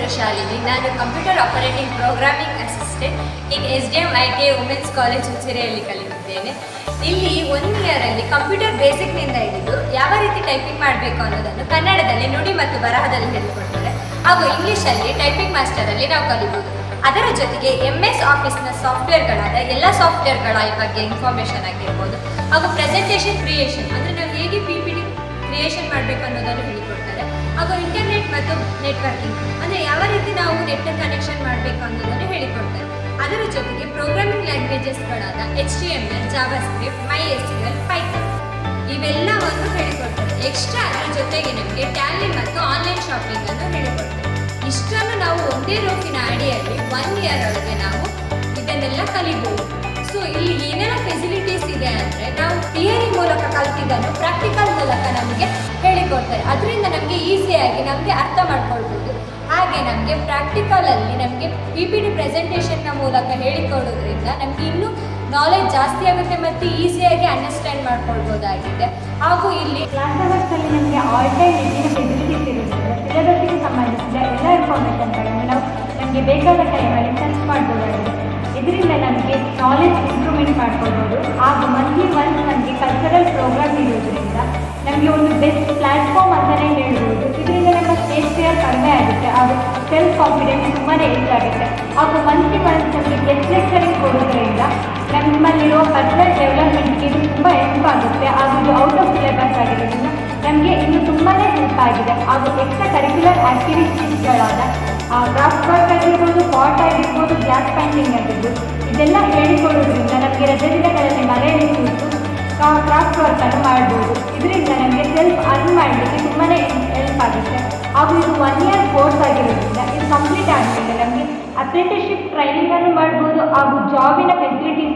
ಹೆಸರು ಶಾಲಿನಿ ನಾನು computer operating programming assistant in S D M I T women's college ಹುಸಿರೆಯಲ್ಲಿ ಕಲಿತಿದ್ದೇನೆ. ಇಲ್ಲಿ ಒಂದು ಇಯರಲ್ಲಿ ಕಂಪ್ಯೂಟರ್ ಬೇಸಿಕ್ನಿಂದ ಹಿಡಿದು ಯಾವ ರೀತಿ ಟೈಪಿಂಗ್ ಮಾಡಬೇಕು ಅನ್ನೋದನ್ನು ಕನ್ನಡದಲ್ಲಿ ನುಡಿ ಮತ್ತು ಬರಹದಲ್ಲಿ ಹೇಳಿಕೊಡ್ತಾರೆ. ಹಾಗೂ ಇಂಗ್ಲೀಷಲ್ಲಿ ಟೈಪಿಂಗ್ ಮಾಸ್ಟರಲ್ಲಿ ನಾವು ಕಲಿಬೋದು. ಅದರ ಜೊತೆಗೆ ಎಂ ಎಸ್ ಆಫೀಸ್ನ ಸಾಫ್ಟ್ವೇರ್ಗಳಾದ ಎಲ್ಲ ಸಾಫ್ಟ್ವೇರ್ಗಳ ಬಗ್ಗೆ ಇನ್ಫಾರ್ಮೇಷನ್ ಆಗಿರ್ಬೋದು. ಹಾಗೂ ಪ್ರೆಸೆಂಟೇಷನ್ ಕ್ರಿಯೇಷನ್ ಅಂದರೆ ನಾವು ಹೇಗೆ ಪಿ ಪಿ ಡಿ ಕ್ರಿಯೇಷನ್ ಮಾಡಬೇಕು ಅನ್ನೋದನ್ನು ನೆಟ್ವರ್ಕಿಂಗ್. ಅಂದರೆ ಯಾವ ರೀತಿ ನಾವು ನೆಟ್ ಕನೆಕ್ಷನ್ ಮಾಡಬೇಕು ಅನ್ನೋದನ್ನು ಹೇಳಿಕೊಡ್ತಾರೆ ಅದರ ಜೊತೆಗೆ programming ಲ್ಯಾಂಗ್ವೇಜಸ್ಗಳಾದ H T M L JavaScript my S L Python ಇವೆಲ್ಲವನ್ನು ಹೇಳಿಕೊಡ್ತಾರೆ ಎಕ್ಸ್ಟ್ರಾ ಅದರ ಜೊತೆಗೆ ನಿಮಗೆ ಟ್ಯಾಲಿ ಮತ್ತು ಆನ್ಲೈನ್ ಶಾಪಿಂಗ್ ಅನ್ನು ಹೇಳಿಕೊಡ್ತಾರೆ ಇಷ್ಟನ್ನು ನಾವು ಒಂದೇ ರೂಪಿನ ಅಡಿಯಲ್ಲಿ ಒನ್ ಇಯರ್ ಒಳಗೆ ನಾವು ಇದನ್ನೆಲ್ಲ ಕಲಿಬಹುದು ಸೊ ಇಲ್ಲಿ ಏನೆಲ್ಲ ಫೆಸಿಲಿಟೀಸ್ ಇದೆ ಅಂದರೆ ನಾವು ಥಿಯರಿ ಮೂಲಕ ಕಲ್ತಿದ್ದನ್ನು ಪ್ರಾಕ್ಟಿಕಲ್ ಮೂಲಕ ನಮಗೆ ಹೇಳಿಕೊಡ್ತಾರೆ ಅದರಿಂದ ನಮಗೆ ಈಸಿಯಾಗಿ ನಮಗೆ ಅರ್ಥ ಮಾಡ್ಕೊಳ್ಬೋದು. ಹಾಗೆ ನಮಗೆ ಪ್ರಾಕ್ಟಿಕಲಲ್ಲಿ ನಮಗೆ ಪಿ ಪಿ ಡಿ ಪ್ರೆಸೆಂಟೇಷನ್ನ ಮೂಲಕ ಹೇಳಿಕೊಡೋದ್ರಿಂದ ನಮಗೆ ಇನ್ನೂ ನಾಲೆಜ್ ಜಾಸ್ತಿ ಆಗುತ್ತೆ ಮತ್ತು ಈಸಿಯಾಗಿ ಅಂಡರ್ಸ್ಟ್ಯಾಂಡ್ ಮಾಡ್ಕೊಳ್ಬೋದಾಗಿದೆ. ಹಾಗೂ ಇಲ್ಲಿ ಕ್ಲಾಸ್ ನಮಗೆ ಆಲ್ ಟೈಮ್ ಫೆಸಿಲಿಟೀಸ್ ಇರುತ್ತದೆ ಸಿಲೆಬಸ್ಸಿಗೆ ಸಂಬಂಧಿಸಿದ ಎಲ್ಲ ಇನ್ಫಾರ್ಮೇಷನ್ಗಳನ್ನು ನಾವು ನಮಗೆ ಬೇಕಾದ ಟೈಮಲ್ಲಿ ಸರ್ಚ್ ಮಾಡ್ಬೋದಾಗಿದೆ. ಇದರಿಂದ ನಮಗೆ ನಾಲೆಜ್ ಇಂಪ್ರೂವ್ಮೆಂಟ್ ಮಾಡ್ಕೊಳ್ಬೋದು ಒಂದು ಬೆಸ್ಟ್ ಪ್ಲ್ಯಾಟ್ಫಾರ್ಮ್ ಅಂತಲೇ ಹೇಳ್ಬೋದು. ಇದರಿಂದ ನಮ್ಮ ಸ್ಟೇಜ್ ಫಿಯರ್ ಕಡಿಮೆ ಆಗುತ್ತೆ. ಹಾಗೂ ಸೆಲ್ಫ್ ಕಾನ್ಫಿಡೆನ್ಸ್ ತುಂಬಾ ಹೆಚ್ಚಾಗುತ್ತೆ. ಹಾಗೂ ಮಂತ್ಲಿ ಒನ್ಸ್ ನಮಗೆ ಗೆಸ್ಟ್ ಲೆಕ್ಚರಿಂಗ್ ಕೊಡೋದ್ರಿಂದ ನಮ್ಮಲ್ಲಿರುವ ಪರ್ಸನಲ್ ಡೆವಲಪ್ಮೆಂಟ್ಗೆ ಇದು ತುಂಬ ಹೆಲ್ಪ್ ಆಗುತ್ತೆ. ಹಾಗೂ ಇದು ಔಟ್ ಆಫ್ ಸಿಲೆಬಸ್ ಆಗಿರೋದ್ರಿಂದ ನಮಗೆ ಇನ್ನು ತುಂಬಾ ಹೆಲ್ಪ್ ಆಗಿದೆ. ಹಾಗೂ ಎಕ್ಸ್ಟ್ರಾ ಕರಿಕ್ಯುಲರ್ ಆ್ಯಕ್ಟಿವಿಟೀಸ್ಗಳಾದ ಕ್ರಾಫ್ಟ್ ವರ್ಕ್ ಆಗಿರ್ಬೋದು ಪಾಟ್ ಆಗಿರ್ಬೋದು ಗ್ಯಾಸ್ ಪೇಂಟಿಂಗ್ ಆಗಿರ್ಬೋದು, ಇದೆಲ್ಲ ಹೇಳಿಕೊಡೋದ್ರಿಂದ ನಮಗೆ ರಜೆ ದಿನಗಳಲ್ಲಿ ಮನೆಯಲ್ಲಿ ಕೂತು ಕ್ರಾಫ್ಟ್ ವರ್ಕನ್ನು ಮಾಡ್ಬೋದು. ಇದರಿಂದ ನಮಗೆ ಸೆಲ್ಫ್ ಅರ್ನ್ ಮಾಡಲಿಕ್ಕೆ ತುಂಬಾ ಹೆಲ್ಪ್ ಆಗುತ್ತೆ. ಹಾಗೂ ಇದು ಒನ್ ಇಯರ್ ಕೋರ್ಸ್ ಆಗಿರೋದ್ರಿಂದ ಇದು ಕಂಪ್ಲೀಟ್ ಆದಮೇಲೆ ನಮಗೆ. ಅಪ್ರೆಂಟಿಸ್ಶಿಪ್ ಟ್ರೈನಿಂಗನ್ನು ಮಾಡ್ಬೋದು. ಹಾಗೂ ಜಾಬಿನ ಫೆಸಿಲಿಟಿ